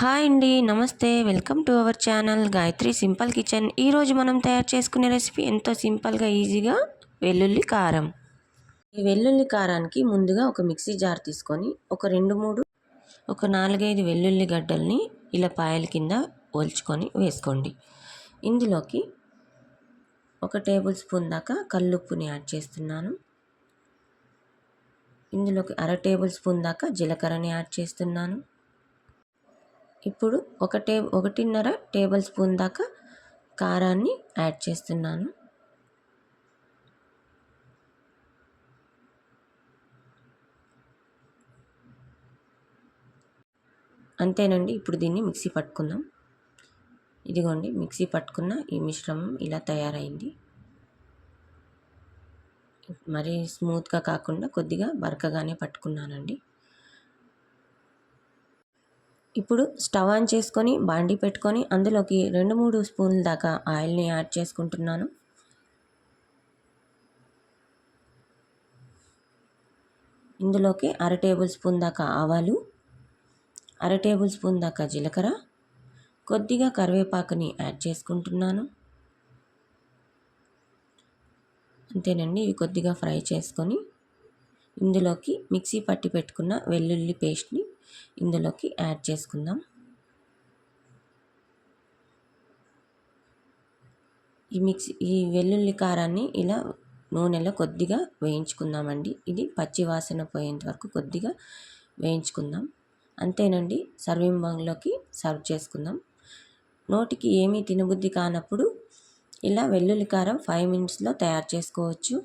Hi అండి నమస్తే. Welcome to our channel Gayatri simple kitchen. ఈరోజు మనం తయారు చేసుకునే రెసిపీ ఎంతో సింపుల్గా ఈజీగా వెల్లుల్లి కారం. ఈ వెల్లుల్లి కారానికి ముందుగా ఒక మిక్సీ జార్ తీసుకొని ఒక రెండు మూడు ఒక నాలుగైదు వెల్లుల్లి గడ్డల్ని ఇలా పాయల కింద ఒల్చుకొని వేసుకోండి. ఇందులోకి ఒక టేబుల్ స్పూన్ దాకా కల్లుప్పుని యాడ్ చేస్తున్నాను. ఇందులోకి అర టేబుల్ స్పూన్ దాకా జీలకర్రని యాడ్ చేస్తున్నాను. ఇప్పుడు ఒక టే ఒకటిన్నర టేబుల్ స్పూన్ దాకా కారాన్ని యాడ్ చేస్తున్నాను. అంతేనండి ఇప్పుడు దీన్ని మిక్సీ పట్టుకుందాం. ఇదిగోండి మిక్సీ పట్టుకున్న ఈ మిశ్రమం ఇలా తయారైంది. మరీ స్మూత్గా కాకుండా కొద్దిగా బరకగానే పట్టుకున్నానండి. ఇప్పుడు స్టవ్ ఆన్ చేసుకొని బాండి పెట్టుకొని అందులోకి రెండు మూడు స్పూన్ల దాకా ఆయిల్ని యాడ్ చేసుకుంటున్నాను. ఇందులోకి అర టేబుల్ స్పూన్ దాకా ఆవాలు అర టేబుల్ స్పూన్ దాకా జీలకర్ర కొద్దిగా కరివేపాకుని యాడ్ చేసుకుంటున్నాను. అంతేనండి ఇవి కొద్దిగా ఫ్రై చేసుకొని ఇందులోకి మిక్సీ పట్టి పెట్టుకున్న వెల్లుల్లి పేస్ట్ని ఇందులోకి యాడ్ చేసుకుందాం. ఈ మిక్సీ ఈ వెల్లుల్లి కారాన్ని ఇలా నూనెలో కొద్దిగా వేయించుకుందామండి. ఇది పచ్చి వాసన పోయేంత వరకు కొద్దిగా వేయించుకుందాం. అంతేనండి సర్వింగ్ బౌల్లోకి సర్వ్ చేసుకుందాం. నోటికి ఏమీ తినబుద్ధి కానప్పుడు ఇలా వెల్లుల్లి కారం ఫైవ్ మినిట్స్లో తయారు చేసుకోవచ్చు.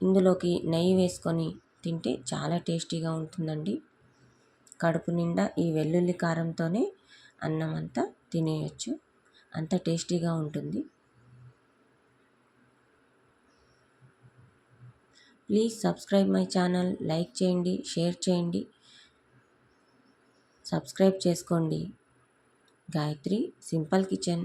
ఇందులోకి నెయ్యి వేసుకొని తింటే చాలా టేస్టీగా ఉంటుందండి. కడుపు నిండా ఈ వెల్లుల్లి కారంతోనే అన్నం అంతా తినేయచ్చు. అంత టేస్టీగా ఉంటుంది. Please subscribe my channel like చేయండి షేర్ చేయండి. సబ్స్క్రైబ్ చేసుకోండి. Gayatri simple kitchen.